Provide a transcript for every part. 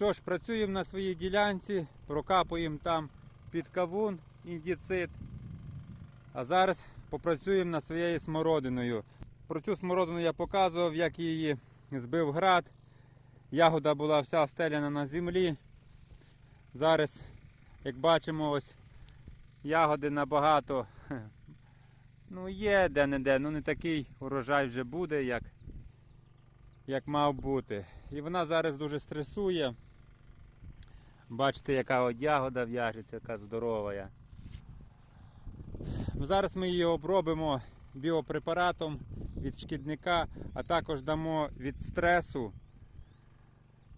Що ж, працюємо на своїй ділянці, прокапуємо там під кавун індіцид. А зараз попрацюємо над своєю смородиною. Про цю смородину я показував, як її збив град. Ягода була вся стеляна на землі. Зараз, як бачимо, ось ягоди набагато ну, є де-не-де, ну не такий урожай вже буде, як, як мав бути. І вона зараз дуже стресує. Бачите, яка от ягода в'яжеться, яка здорова. Ну, Зараз ми її обробимо біопрепаратом від шкідника, а також дамо від стресу.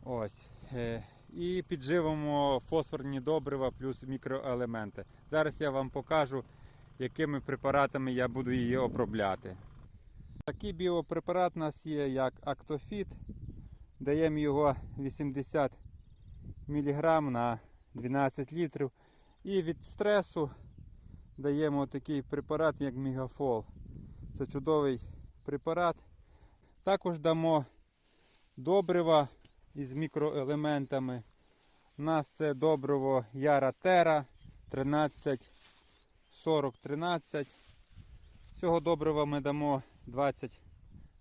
Ось. е, І підживимо фосфорні добрива плюс мікроелементи. Зараз я вам покажу, якими препаратами я буду її обробляти. Такий біопрепарат у нас є, як Актофіт. Даємо його 80 мг на 12 літрів. І від стресу даємо такий препарат, як Мігафол. Це чудовий препарат. Також дамо добрива із мікроелементами. У нас це добриво Яра Тера 13 40 13. Цього добрива ми дамо 20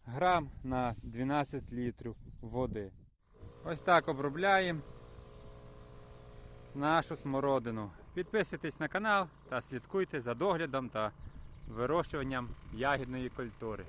грам на 12 літрів води. Ось так обробляємо нашу смородину. Підписуйтесь на канал та слідкуйте за доглядом та вирощуванням ягідної культури.